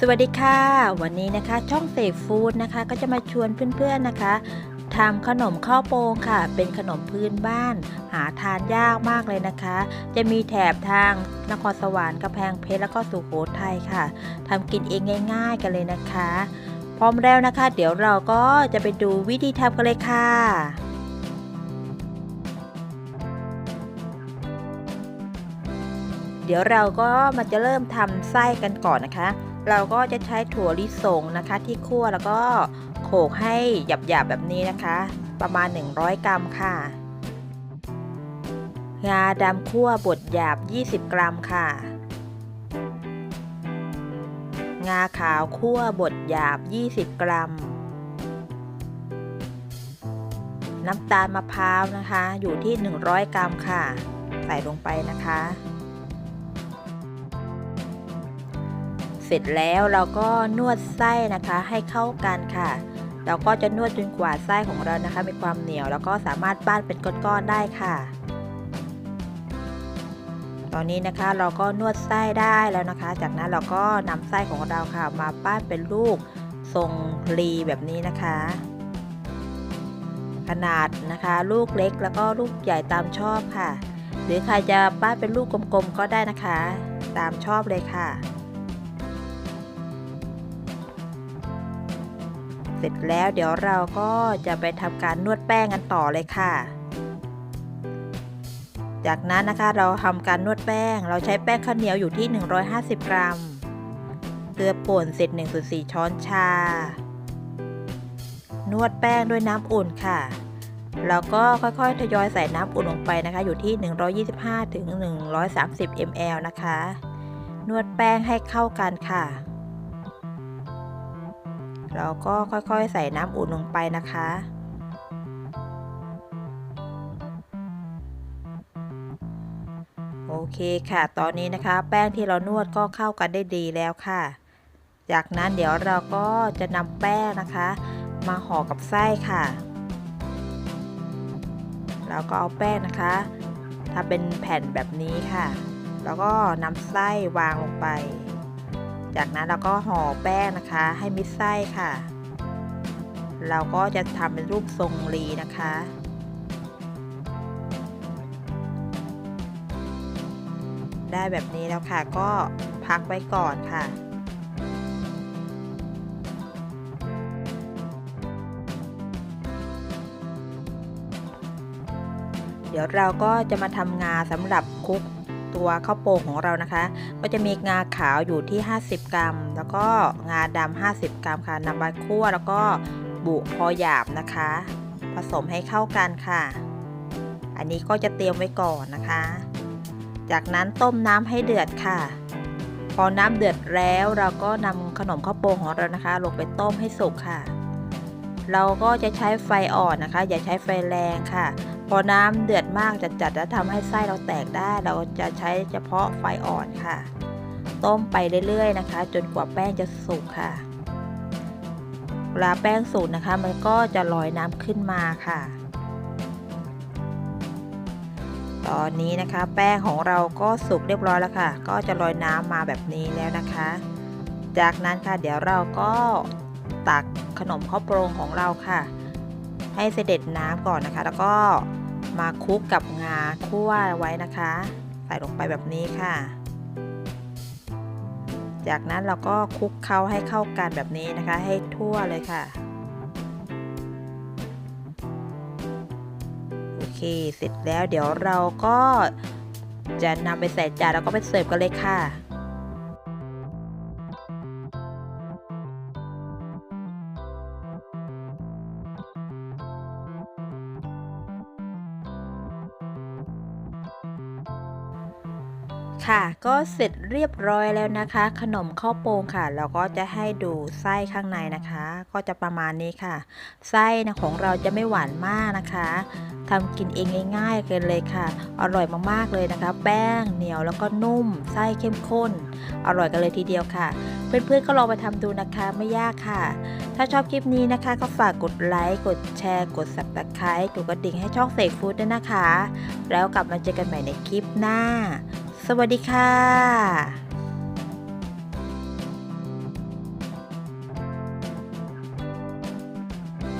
สวัสดีค่ะ วันนี้นะคะช่องเสกฟู้ดนะคะ ก็จะมาชวนเพื่อนๆนะคะทำขนมข้าวโป่งค่ะ เป็นขนมพื้นบ้าน หาทานยากมากเลยนะคะ จะมีแถบทางนครสวรรค์กำแพงเพชรแล้วก็สุโขทัยค่ะทำกินเองง่าย ๆ กันเลยนะคะ พร้อมแล้วนะคะ เดี๋ยวเราก็จะไปดูวิธีทำกันเลยค่ะเดี๋ยวเราก็มาจะเริ่มทำไส้กันก่อนนะคะ เราก็จะใช้ถั่วลิสงนะคะที่คั่วแล้วก็โขลกให้หยาบๆแบบนี้นะคะ ประมาณ 100 กรัมค่ะ งาดำคั่วบดหยาบ 20 กรัมค่ะ งาขาวคั่วบดหยาบ 20 กรัม น้ำตาลมะพร้าวนะคะ อยู่ที่ 100 กรัมค่ะ ใส่ลงไปนะคะ เสร็จแล้วเราก็นวดไส้นะคะให้เข้ากันค่ะ เราก็จะนวดจนกว่าไส้ของเรานะคะ มีความเหนียวแล้วก็สามารถปั้นเป็นก้อนๆได้ค่ะ ตอนนี้นะคะเราก็นวดไส้ได้แล้วนะคะ จากนั้นเราก็นำไส้ของเราค่ะ มาปั้นเป็นลูกทรงรีแบบนี้นะคะขนาดนะคะ ลูกเล็กแล้วก็ลูกใหญ่ตามชอบค่ะ หรือใครจะปั้นเป็นลูกกลมๆก็ได้นะคะ ตามชอบเลยค่ะ ร็จแล้ว เดี๋ยวเราก็จะไปทำการนวดแป้งกันต่อเลยค่ะ จากนั้นนะคะเราทำการนวดแป้ง เราใช้แป้งข้าวเหนียวอยู่ที่ 150 กรัม เกลือป่นเสร็จ1ส่วน4ช้อนชา นวดแป้งด้วยน้ำอุ่นค่ะแล้วก็ค่อยๆ ทยอยใส่น้ำอุ่นลงไปนะคะ อยู่ที่ 125-130 ml นะคะ นวดแป้งให้เข้ากันค่ะ เราก็ค่อยๆใส่น้ำอุ่นลงไปนะคะ โอเคค่ะ ตอนนี้นะคะ แป้งที่เรานวดก็เข้ากันได้ดีแล้วค่ะ จากนั้นเดี๋ยวเราก็จะนำแป้งนะคะ มาห่อกับไส้ค่ะ แล้วก็เอาแป้งนะคะทำเป็นแผ่นแบบนี้ค่ะ แล้วก็นำไส้วางลงไป จากนั้นเราก็ห่อแป้งนะคะ ให้มิดไส้ค่ะ เราก็จะทำเป็นรูปทรงรีนะคะ ได้แบบนี้แล้วค่ะก็พักไว้ก่อนค่ะเดี๋ยวเราก็จะมาทำงาสำหรับคุก ตัวข้าวโป่งของเรานะคะ ก็จะมีงาขาวอยู่ที่ 50 กรัม แล้วก็งาดำ50 กรัมค่ะนำมาคั่วแล้วก็บุพอหยาบนะคะ ผสมให้เข้ากันค่ะ อันนี้ก็จะเตรียมไว้ก่อนนะคะ จากนั้นต้มน้ำให้เดือดค่ะ พอน้ำเดือดแล้วเราก็นำขนมข้าวโป่งของเรานะคะ ลงไปต้มให้สุกค่ะ เราก็จะใช้ไฟอ่อนนะคะ อย่าใช้ไฟแรงค่ะ พอน้ำเดือดมากจัดๆแล้วทำให้ไส้เราแตกได้ เราจะใช้เฉพาะไฟอ่อนค่ะ ต้มไปเรื่อยๆนะคะ จนกว่าแป้งจะสุกค่ะ เวลาแป้งสุกนะคะ มันก็จะลอยน้ำขึ้นมาค่ะ ตอนนี้นะคะ แป้งของเราก็สุกเรียบร้อยแล้วค่ะ ก็จะลอยน้ำมาแบบนี้แล้วนะคะ จากนั้นค่ะเดี๋ยวเราก็ตักขนมข้าวโปรงของเราค่ะ ให้เสด็จน้ำก่อนนะคะ แล้วก็มาคลุกกับงาคั่วไว้นะคะ ใส่ลงไปแบบนี้ค่ะ จากนั้นเราก็คลุกเคล้าให้เข้ากันแบบนี้นะคะ ให้ทั่วเลยค่ะโอเคเสร็จแล้วเดี๋ยวเราก็จะนำไปใส่จานแล้วก็ไปเสิร์ฟกันเลยค่ะ ค่ะ ก็เสร็จเรียบร้อยแล้วนะคะ ขนมข้าวโป่งค่ะเราก็จะให้ดูไส้ข้างในนะคะ ก็จะประมาณนี้ค่ะ ไส้นะของเราจะไม่หวานมากนะคะทำกินเองง่ายๆกันเลยค่ะ อร่อยมากๆเลยนะคะ แป้งเหนียวแล้วก็นุ่ม ไส้เข้มข้น อร่อยกันเลยทีเดียวค่ะ เพื่อนๆก็ลองไปทำดูนะคะ ไม่ยากค่ะ ถ้าชอบคลิปนี้นะคะ ก็ฝากกดไลค์ กดแชร์ กด subscribe กดกระดิ่งให้ช่องเสกฟู้ดด้วยนะคะ แล้วกลับมาเจอกันใหม่ในคลิปหน้า สวัสดีค่ะ